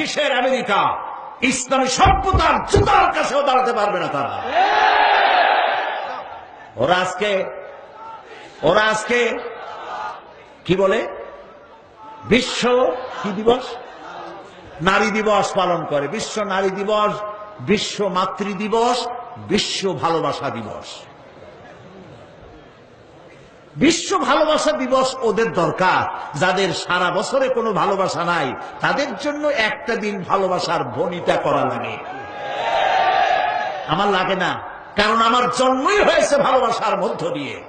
কিসের আমেরিকা ইসলামী সভ্যতার জুতার কাছেও দাঁড়াতে পারবে না তারা। ওরা আজকে ওরা আজকে কি বলে? বিশ্ব কি দিবস? নারী দিবস পালন করে। বিশ্ব নারী দিবস, বিশ্ব মাতৃ দিবস, বিশ্ব ভালোবাসা দিবস। বিশ্ব ভালোবাসা দিবস ওদের দরকার। যাদের সারা বছরে কোনো ভালোবাসা নাই, তাদের জন্য একটা দিন ভালোবাসার ভনিতা করা লাগে। আমার লাগে না, কারণ আমার জন্মই হয়েছে ভালোবাসার মধ্য দিয়ে।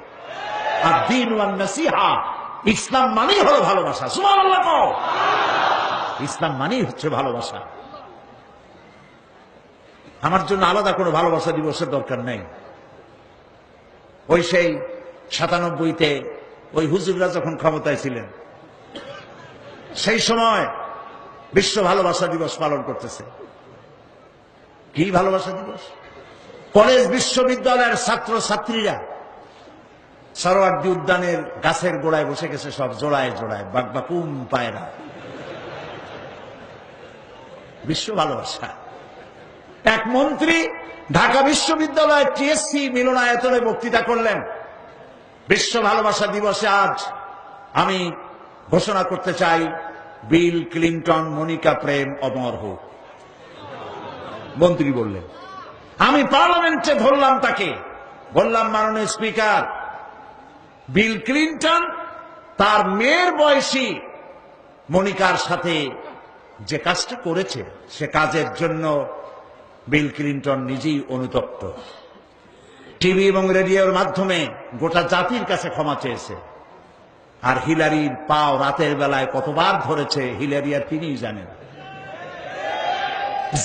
আর দিন ওয়ান নাসিহা, ইসলাম মানেই হলো ভালোবাসা। কও। ইসলাম মানেই হচ্ছে ভালোবাসা। আমার জন্য আলাদা কোনো ভালোবাসা দিবসের দরকার নেই। ওই সেই সাতানব্বইতে ওই হুজুররা যখন ক্ষমতায় ছিলেন, সেই সময় বিশ্ব ভালোবাসা দিবস পালন করতেছে। কি ভালোবাসা দিবস? কলেজ বিশ্ববিদ্যালয়ের ছাত্র ছাত্রীরা সরোয়ার্দি উদ্যানের গাছের গোড়ায় বসে গেছে সব জোড়ায় জোড়ায় বাকবাকুম পায়রা। বিশ্ব ভালোবাসা। এক মন্ত্রী ঢাকা বিশ্ববিদ্যালয়ের টিএসসি মিলনায়তনে বক্তৃতা করলেন। বিশ্ব ভালোবাসা দিবসে আজ আমি ঘোষণা করতে চাই, বিল ক্লিন্টন, মনিকা প্রেম, অমর হোক। মন্ত্রী বললেন। আমি পার্লামেন্টে ধরলাম তাকে। বললাম, মাননীয় স্পিকার, বিল ক্লিন্টন, তার মেয়ের বয়সী মনিকার সাথে যে কাজটা করেছে, সে কাজের জন্য বিল ক্লিন্টন নিজেই অনুতপ্ত। টিভি এবং রেডিওর মাধ্যমে গোটা জাতির কাছে ক্ষমা চেয়েছে। আর হিলারির পাও রাতের বেলায় কতবার ধরেছে, হিলারি আর তিনিই জানেন।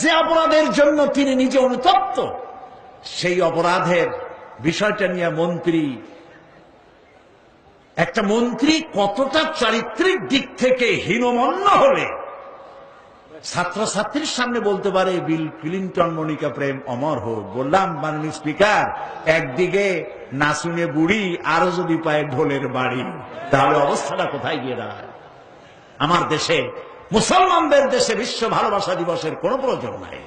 যে অপরাধের জন্য তিনি নিজে অনুতপ্ত, সেই অপরাধের বিষয়টা নিয়ে মন্ত্রী, একটা মন্ত্রী কতটা চারিত্রিক দিক থেকে হীনমন্য হলে ছাত্রছাত্রীর সামনে বলতে পারে, বিল ক্লিন্টন, মনিকা প্রেম, অমর হোক। বললাম, মাননীয় স্পিকার, একদিকে নাসুনে বুড়ি, আরও যদি পায় ঢোলের বাড়ি। তাহলে অবস্থাটা কোথায় গিয়ে দাঁড়ায়? আমার দেশে, মুসলমানদের দেশে বিশ্ব ভালোবাসা দিবসের কোনো প্রয়োজন নাই।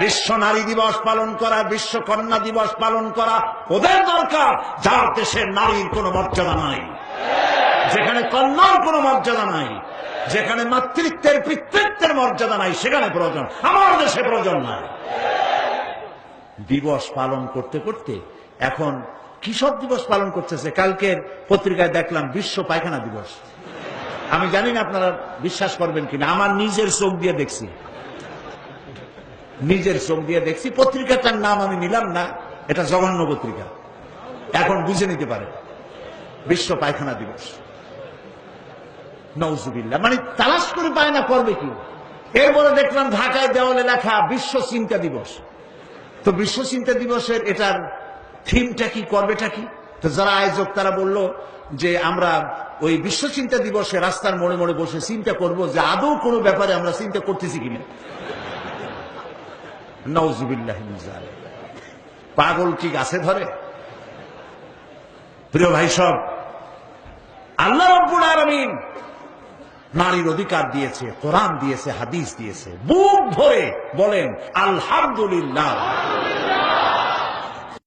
বিশ্ব নারী দিবস পালন করা, বিশ্ব কন্যা দিবস পালন করা, ওদের দরকার, যার দেশের নারীর কোনো মর্যাদা নাই। যেখানে কন্যার কোনো মর্যাদা নাই যেখানে মাতৃত্বের পিতৃত্বের মর্যাদা নাই, সেখানে প্রয়োজন। আমার দেশে প্রয়োজন নাই। দিবস পালন করতে করতে এখন কিসব দিবস পালন করতেছে? কালকের পত্রিকায় দেখলাম বিশ্ব পায়খানা দিবস। আমি জানি না আপনারা বিশ্বাস করবেন কিনা, আমার নিজের চোখ দিয়ে দেখছি। নিজের চোখ দিয়ে দেখছি, পত্রিকাটার নাম আমি নিলাম না, এটা জঘন্য পত্রিকা। এখন বুঝে নিতে পারে। বিশ্ব পায়খানা দিবস। নৌজুবিল্লা মানে তালাশ করে পায় না করবে কি? এরপরে দেখলাম ঢাকায় দেওয়ালে লেখা বিশ্ব চিন্তা দিবস। তো বিশ্ব চিন্তা দিবসের এটার থিমটা কি, করবেটা কি? তো যারা আয়োজক, তারা বলল যে আমরা ওই বিশ্ব চিন্তা দিবসে রাস্তার মোড়ে মোড়ে বসে চিন্তা করব যে আদৌ কোনো ব্যাপারে আমরা চিন্তা করতেছি কিনা। নওজুবিল্লাহ পাগল কি গাছে ধরে? প্রিয় ভাই সব, আল্লাহ রব্বুল আলামিন নারীর অধিকার দিয়েছে কোরআন দিয়েছে হাদিস দিয়েছে। বুক ভরে বলেন আলহামদুলিল্লাহ।